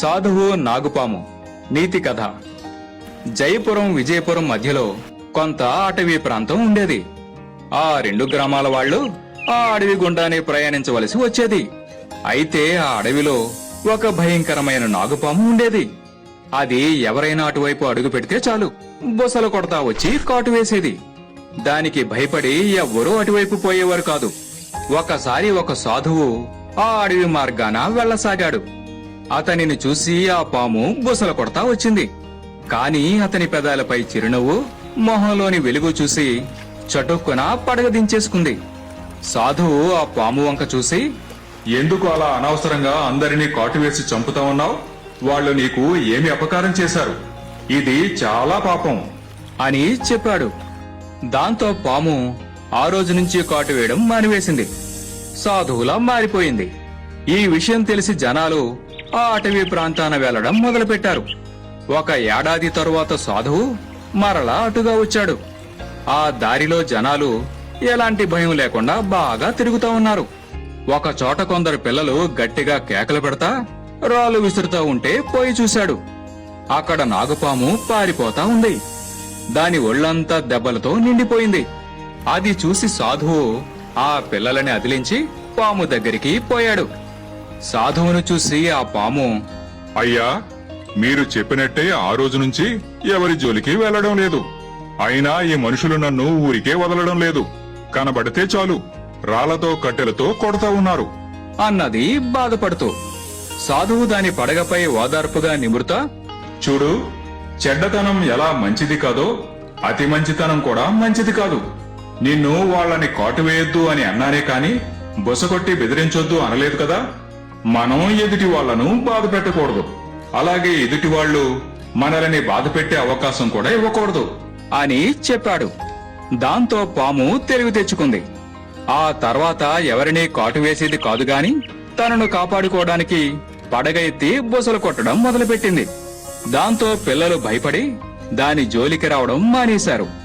సాధువు నాగుపాము నీతి కథ. జయపురం విజయపురం మధ్యలో కొంత అటవీ ప్రాంతం ఉండేది. ఆ రెండు గ్రామాల వాళ్ళు ఆ అడవి గుండానే ప్రయాణించవలసి వచ్చేది. అయితే ఆ అడవిలో ఒక భయంకరమైన నాగుపాము ఉండేది. అది ఎవరైనా అటువైపు అడుగు పెడితే చాలు బుసలు కొడతా వచ్చి కాటు వేసేది. దానికి భయపడి ఎవ్వరూ అటువైపు పోయేవారు కాదు. ఒకసారి ఒక సాధువు ఆ అడవి మార్గాన వెళ్ళసాగాడు అతనిని చూసి ఆ పాము బుసలు కొడతా వచ్చింది. కాని అతని పెదాలపై చిరునవ్వు మొహంలోని వెలుగు చూసి చటుక్కున పడగ దించేసుకుంది. సాధువు ఆ పాము వంక చూసి ఎందుకు అలా అనవసరంగా అందరినీ కాటువేసి చంపుతా ఉన్నావు? వాళ్ళు నీకు ఏమి అపకారం చేశారు? ఇది చాలా పాపం. అని చెప్పాడు. దాంతో పాము ఆ రోజు నుంచి కాటు వేయడం మానివేసింది. సాధువులా మారిపోయింది. ఈ విషయం తెలిసి జనాలు ఆ అటవీ ప్రాంతాన వెళ్ళడం మొదలుపెట్టారు. ఒక ఏడాది తరువాత సాధువు మరలా అటుగా వచ్చాడు. ఆ దారిలో జనాలు ఎలాంటి భయం లేకుండా బాగా తిరుగుతా ఉన్నారు. ఒక చోట కొందరు పిల్లలు గట్టిగా కేకలు పెడతా రాళ్ళు విసురుతా ఉంటే పోయి చూశాడు. అక్కడ నాగుపాము పారిపోతా ఉంది. దాని ఒళ్ళంతా దెబ్బలతో నిండిపోయింది. అది చూసి సాధువు ఆ పిల్లలని అదిలించి పాము దగ్గరికి పోయాడు. సాధువును చూసి ఆ పాము అయ్యా మీరు చెప్పినట్టే ఆ రోజు నుంచి ఎవరి జోలికి వెళ్ళడం లేదు. అయినా ఈ మనుషులు నన్ను ఊరికే వదలడం లేదు. కనబడితే చాలు రాళ్ళతో కట్టెలతో కొడతా ఉన్నారు. అన్నది బాధపడుతూ సాధువు దాని పడగపై ఓదార్పుగా నిమురుతా చూడు చెడ్డతనం ఎలా మంచిది కాదో అతి మంచితనం కూడా మంచిది కాదు. నిన్ను వాళ్ళని కాటువేయొద్దు అని అన్నానే కాని బొసకొట్టి బెదిరించొద్దు అనలేదు కదా? మనం ఎదుటి వాళ్ళను బాధ పెట్టకూడదు. అలాగే ఎదుటి వాళ్ళు మనల్ని బాధ పెట్టే అవకాశం కూడా ఇవ్వకూడదు అని చెప్పాడు. దాంతో పాము తెలివి తెచ్చుకుంది. ఆ తర్వాత ఎవరినీ కాటు వేసేది కాదు గాని తనను కాపాడుకోవడానికి పడగ ఎత్తి బుసలు కొట్టడం మొదలుపెట్టింది. దాంతో పిల్లలు భయపడి దాని జోలికి రావడం మానేశారు.